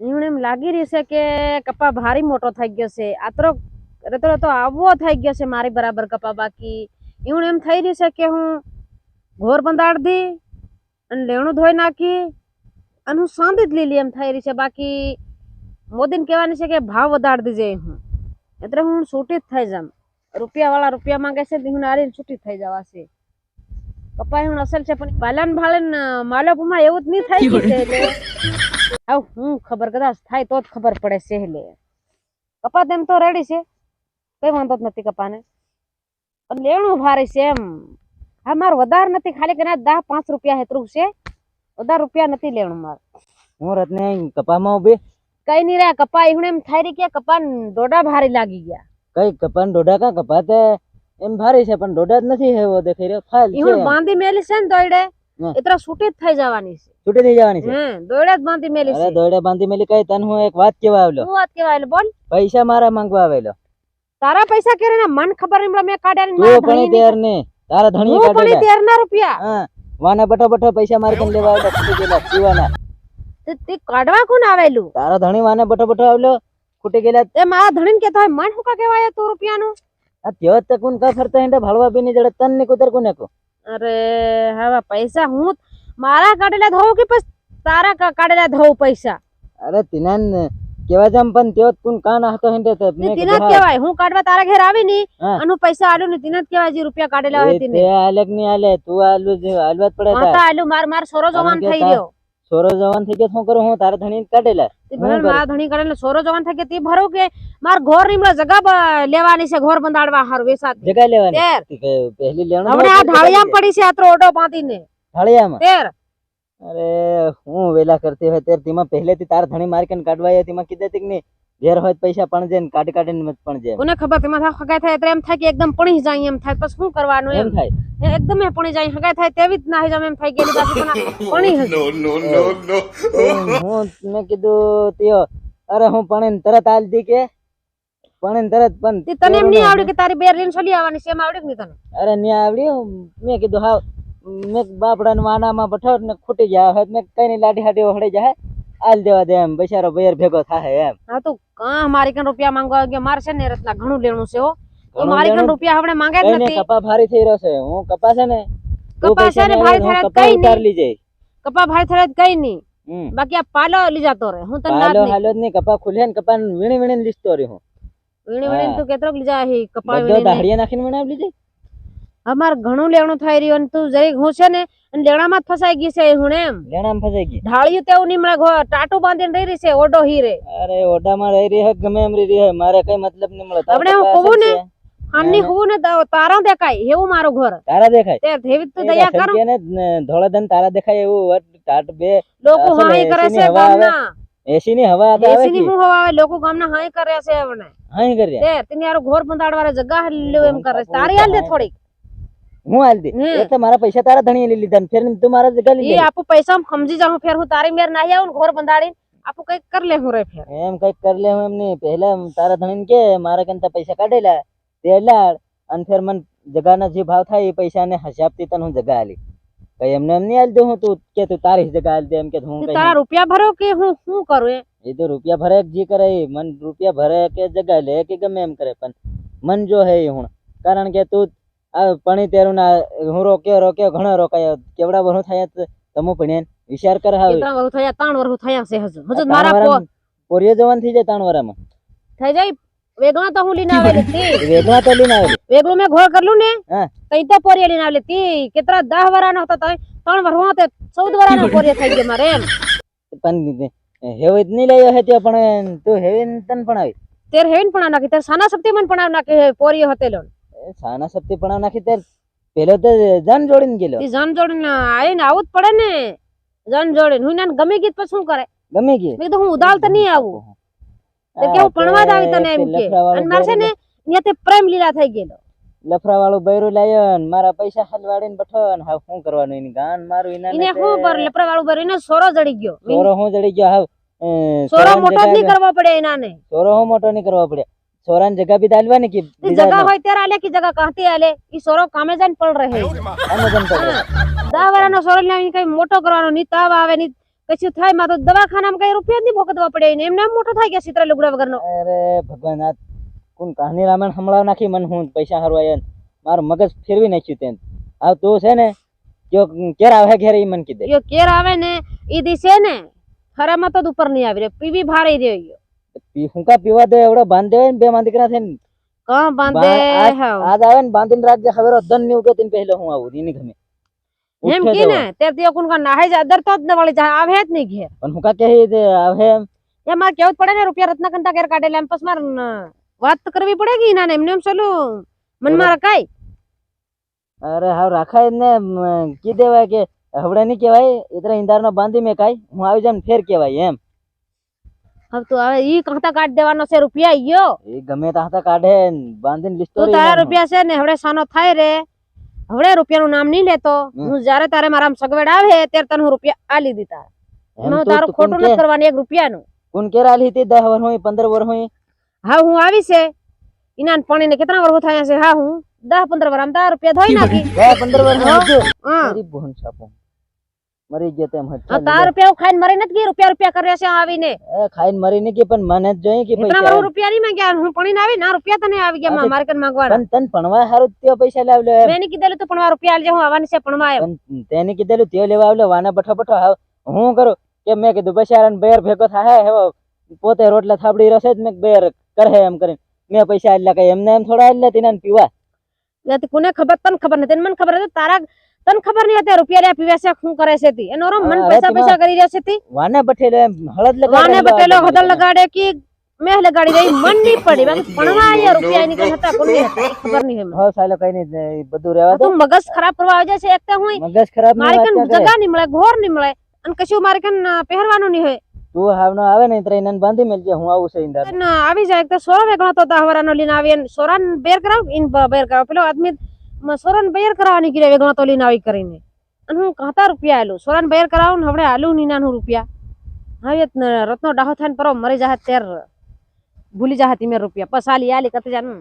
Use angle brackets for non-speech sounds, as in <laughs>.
એમને એમ લાગી રહી છે કે કપા ભારી મોટો થઈ ગયો છે. આતરો રતો રતો આવવો થઈ ગયો છે મારી બરાબર કપા બાકી. એમને એમ થઈ રહ્યું છે કે હું ઘોર બંધાડ દી અને લેણું ધોઈ નાખી અને હું સાંધી જ લીલી એમ થઈ રહી છે. બાકી મોદીને કહેવાની છે કે ભાવ વધારી દીજે હું. એટલે હું છૂટી જ થઈ જામ રૂપિયાવાળા રૂપિયા માંગે છે તો હું નારીને છૂટી થઈ જવા છે. કપાય હું અસલ છે પણ પાલન ભાલન માલપુમાં એવું જ નહીં થઈ છે એટલે આવ હું ખબર કદાચ થાય તો જ ખબર પડે સહેલે. કપા તેમ તો રેડી છે. કઈ વાંધો જ નથી કપાને. લેણું ભારે છે એમ. હા મારે વધારે નથી ખાલી કના દસ પાંચ રૂપિયા હેતરું છે. વધારે રૂપિયા નથી લેણું મારે. હું રત્ને કપામાં ઊભી કઈ નહીં રહ્યા કપા એવું એમ થાય રહી કે કપા દોડા ભારે લાગી ગયા. કઈ કપા દોડા કા? કપા તે એમ ભારે છે પણ દોડા જ નથી હેવો દેખાઈ રહ્યો. ફાઇલ બાંધી મેલી છે ને દોડે હમ. એટલે છૂટી જ થઈ જવાની છે. છૂટી થઈ જવાની છે? દોડે જ બાંધી મેલી અરે દોડે બાંધી મેલી કઈ તન હું એક વાત કેવા આવેલો? હું વાત કેવા આવેલો? બોલ. પૈસા મારા માંગવા આવેલો. તારા પૈસા કેરે ને મન ખબર એમ મેં કાઢ્યા ને તું પણ તેર ને તારા ધણી હું પણ તેર ના રૂપિયા. હા વાના બઠો બઠો પૈસા મારી કન લેવા આવેલા ખૂટી ગેલા પીવાના. તે તે કાઢવા કોણ આવેલું? તારા ધણી વાને બઠો બઠો આવેલો ખૂટી ગેલા એ મારા ધણીને કેતો હોય મન હુકા કા કહેવાય તું રૂપિયાનું? આ ત્યો જ તકુન કા ફરતા હેંડા ભાળવા બીની જડે તન ને કુતર કોને કો? અરે હવે પૈસા હું મારા કાઢેલા ધોઉં કે પછી તારા કાઢેલા ધોઉં પૈસા? અરે તિનાન કેવા જામ પણ ત્યોત જ કુન હતો હેંડે તો મે તિનાત કેવાય હા. કાઢવા તારા ઘેર આવી ની અનુ પૈસા આલુ ને તિનાત કેવાય જે રૂપિયા કાઢેલા હોય તિને. તે આલેકની આલે તું આલુ જે આલવા પડે તા આલ્યું માર માર સોરો જવાન થઈ રહ્યો. સોરો જવાન થઈ ગયો શું કરું હું? તારે ધણી કાઢેલા? મારા ધણી કાઢેલા સોરો જવાન થઈ ગયા તે ભરો કે માર ઘોર રીમડા જગા લેવાની છે ઘોર બંધાડવા હાર વેસાત. જગા લેવાની? પહેલી લેવાનું હવે આ ઢાળિયામાં પડી છે આતરો ઓટો પાતીને ઢાળિયામાં? તેર. અરે હું વેલા કરતી હોય તેર. તેમાં પહેલેથી તાર ધણી મારી કાઢવાય તેમાં કીધા તી નહીં? ઘેર હોય પૈસા પણ જાય ને કાઢી કાઢીને મત પણ જાય. કોને ખબર તેમાં થા હગાઈ થાય એટલે એમ થાય કે એકદમ પણી જાય એમ થાય પછી શું કરવાનું એમ થાય. એકદમ એ પણી જાય હગાઈ થાય તેવી જ ના જમ એમ થાય ગેલી બાકી પણ પણી હશે. <laughs> No, no, no, no. હું મેં કીધું ત્યો અરે હું પણ તરત આલ દી કે પણ તરત પણ તને એમ તેરું નહીં આવડ્યું કે તારી બેર લઈને ચલી આવવાની છે એમ આવડ્યું કે નહીં તને? અરે નહીં આવડ્યું. મેં કીધું હા મેં બાપડા વાનામાં બઠાવ ને ખૂટી જાય મેં કઈ ની લાડી હાડી ઓહડે જાય. આલ દેવા દે એમ બિચારો બયર ભેગો થાય એમ. હા તો કા મારી કન રૂપિયા માંગવા કે મારે છે ને રતલા ઘણું લેણું છે હો. તો મારી કન? રૂપિયા હવે માંગે જ નથી. કપા ભારી થઈ રહ્યો છે. હું કપા છે ને? કપા છે ને ભારી કપા કઈ નહીં. લઈ જઈશ કપા ભાઈ થાય કઈ નહીં. બાકી આ પાલો લઈ જતો રહે. હું તને હાલો નહીં હાલો જ નહીં. કપા ખુલે ને કપા વીણી વીણી લીસતો રહ્યો હું. વીણી વીણી. તું કેતરો લઈ જાય કપા વીણી દાહડિયા નાખીને વીણાવી લીધી? અમાર ઘણું લેણું થઈ રહ્યું અને તું જરીક હું છે ને લેણામાં જ ફસાઈ ગઈ છે હું એમ. લેણામાં ફસાઈ ગઈ? ઢાળ્યું તેવું ઘો- ટાટું બાંધીને રહી રહી છે ઓઢો હીરે. અરે ઓડામાં રહી રહી ગમે એમ રહી રહી મારે કઈ મતલબ નહીં મળે. આપણે હું કહું ને. આમની હું ને તારા દેખાય એવું મારું ઘર. તારા દેખાય? તે જેવી તું દયા કર. ને ને ધોળા ધન તારા દેખાય એવું ટાટ બે. લોકો હાઈ કરે છે ગામના. એસી ની હવા આવે એસી ની હું હવા આવે? લોકો ગામના હાઈ કરે છે એમને હાઈ કર્યા તે તેને યાર ઘોર બંધાડવારે જગા લ્યો એમ કરે તારી હાલ દે થોડીક. હું હાલ દે. એ તો મારા પૈસા તારા ધણી લઈ લીધા ને ફેર તું મારા જગા લઈ એ લે. આપું પૈસા સમજી જાઉં ફેર હું તારી મેર નાહી આવું ને ઘોર બંધાડી આપો કંઈક કર લે હું રે ફેર. એમ કંઈક કર લે હું એમની પહેલા તારા ધણી કે મારા કનતા પૈસા કાઢેલા તે લાડ. અને ફેર મન જગાના જે ભાવ થાય એ પૈસા ને હિસાબથી તને હું જગા આલી. કઈ એમને એમ નહીં આલી દે હું તું કે તું તારી જગા આલી દે એમ કે હું તારા રૂપિયા ભરો કે હું શું કરું એ તો રૂપિયા ભરે જે કરે મન રૂપિયા ભરે કે જગા લે કે ગમે એમ કરે. પણ મન જો હે હું. કારણ કે તું આ પણી તેરું ના હું રોક્યો રોક્યો ઘણો રોકાયો કેવડા વરુ થયા તમે ભણ્યા વિચાર કર હવે. કેટલા વર્ષ થયા? ત્રણ વર્ષ થયા છે હજુ. હજુ મારા પોરિયો જવાન થઈ જાય ત્રણ વરામાં થઈ જાય? વેગણા તો હું લઈને આવેલી હતી. <laughs> વેગણા તો લઈને આવેલી. વેગણું મેં ઘોળ કરલું ને. તઈ તો પોરિયા લઈને આવેલી હતી. કેટલા દહ વરાનો હતો તઈ ત્રણ વર હું તે ચૌદ વરાનો પોરિયા થઈ ગયો મારે એમ. પણ હેવે જ નહીં લઈ હે પણ તું હેવે તન પણ આવી. તેર હેવે પણ નાખી. તેર સાના શક્તિ મન પણ નાખી પોરિયો હતેલો. સાના સપ્તી પણ નાખી ત્યારે પેલો તો જાન જોડીને ગયેલો. ઈ જન જોડીને આવીને આવું જ પડે ને. જન જોડીને. હું ને ગમે ગીત પછી શું કરે? ગમે ગીત? મેં તો હું ઉદાલ તો નહીં આવું. તો કે હું ભણવા જ આવી તને એમ કે. અને મારે છે ને અહીંયા તે પ્રેમ લીલા થઈ ગયેલો. લફરા વાળો બૈરો લાયો ને મારા પૈસા હલવાડીને બેઠો ને હવે શું કરવાનું? એની ગાન મારું એના એને શું પર લફરા વાળો બૈરો એને સોરો જડી ગયો. સોરો હું જડી ગયો? હવે સોરો મોટો નહીં કરવો પડે એના ને સોરો હું મોટો નહીં કરવા પડે. સોરાની જગ્યા બી દાલવાની કે ઈ બીજા જગા હોય ત્યારે આલે કે જગા કાંથી આલે? ઈ સોરો કામે જઈને પડ રહે આને જન તો દા વાળાનો સોરો લાવીને કઈ મોટો કરવાનો ની તાવ આવે ની કશું થાયમાં તો દવાખાનામાં કઈ રૂપિયા જ નહીં ભોગતવા પડે ને એમને એમ મોટો થાય ગયા સિત્રા લુગડા વગરનો? અરે ભગવાન આ કોણ કહાની રામાયણ હમણાં નાખી મન હું પૈસા હરવાય. મારું મગજ ફેરવી નાખ્યું તેન આ તો છે ને જો કેર આવે ઘેર ઈ મન કીધે યો કેર આવે ને ઈ દિશે ને ખરામાં તો ઉપર નહીં આવી રહ્યો. પીવી ભારે રહ્યો યો પી- હું કા પીવા દે એવડો બાંધ દેવાય ને બે માં દીકરા થઈને કં બાંધે બા- હાવ. આજ આવે ને બાંધીને રાખજે હવે ધનની ઉગે તેને પહેલે હું આવું એની ગમે એમ ઉઠે કે જવા. ને તે તે કોણ કા નાહી જા દર તો જ ન વળી જા આવે જ નહીં ઘેર પણ હું કા કહી દે આવે એમ એ મારે કેવું જ પડે ને રૂપિયા રત્ન કંટા ઘેર કાઢેલા એમ પછી મારે ન વાત તો કરવી પડે કે ના એમને એમ સલું મન મારા કાઈ અરે હાવ રાખાય જ ને મ, કી દેવાય કે હવે તો હવે ઈ કંટા કાઢ દેવાનો છે રૂપિયા ઈયો એ ગમે તાતા કાઢે બાંધીને લિસ્ટો તો તારા રૂપિયા છે ને હવે સાનો થાય રે. હવડે રૂપિયાનું નામ નહીં લેતો. હું જ્યારે તારે મારા સગવડ આવે ત્યારે તને હું રૂપિયા આલી દીધા એનો તારું ખોટું નથી કરવાનું એક રૂપિયાનું. કોણ કેરા આલી હતી? દસ વર હોય પંદર વર હોય. હા હું આવી છે. ઇનાન પાણી ને કેટલા વર થયા છે? હા હું દસ પંદર વર આમ તારા રૂપિયા ધોઈ નાખી. દસ પંદર વર હા. મારી બોન સાપો. મરી ગયો તેમ હજ. તાર રૂપિયા ખાઈને મરી નથી ગઈ રૂપિયા રૂપિયા કર્યા છે આવીને. એ ખાઈને મરી નહીં ગઈ પણ મને જ જોઈએ કે પૈસા મારા રૂપિયા નહીં માંગ્યા હું પાણી આવી ના રૂપિયા તને આવી ગયા માં માર્કેટ માંગવા પણ તન પણવા હારું તે પૈસા લાવલો લે મેં નહીં કીધેલું તું પણવા રૂપિયા આલજે હું આવવાની છે પણવા માં પણ તેને કીધેલું તે લેવા આવલો વાના બઠો બઠો. હું કરું? કે મેં કીધું બચારાને બેર ભેગો થાય હવે પોતે રોટલા થાબડી રસે જ મેં બેર કરે એમ કરીને. મેં પૈસા આલ્યા કઈ એમને એમ થોડા આલ્યા તીના પીવા. કોને ખબર તને ખબર નથી મને ખબર હતી તારા તને ખબર નહીં અત્યારે રૂપિયા રહ્યા પીવે છે શું કરે છે તી? એનો રમ મન પૈસા પૈસા કરી રહ્યા છે તી. વાને બઠેલો એમ હળદ લગાડે વાને બઠેલો હળદ. લગાડે કે મેહ લગાડી રહી મન નહીં પડી. બાકી ભણવા આયા રૂપિયા ની. કઈ હતા કોણ નહીં હતા ખબર નહીં એમ હા સાલો કઈ નહીં બધું રહેવા તું મગજ ખરાબ કરવા આવે છે એક તો હું મગજ ખરાબ મારે કન જગા નહીં મળે ઘોર નહીં મળે અને કશું મારે કન પહેરવાનું નહીં હોય? તું હાવનો આવે ને ત્રણ નન બાંધી મેલજે હું આવું છે ઇંદાર અને આવી જાય તો સોરો વેગણો તો દહવરાનો લઈને આવી અને સોરાન બેર કરાવ ઇન બેર કરાવ. પેલો આદમી મ- સોરાન બેર કરાવવાની કીધે વેગણો તો લઈને આવી કરીને. અને હું કહતા રૂપિયા આલું. સોરાન બેર કરાવું ને હવડે આલું નીનાનું રૂપિયા. હવે રત્નો ડાહો થાય ને પરો, મરી જાહે તેર. ભૂલી જાહે તી મેં રૂપિયા. પસાલી આલી કતે જાન.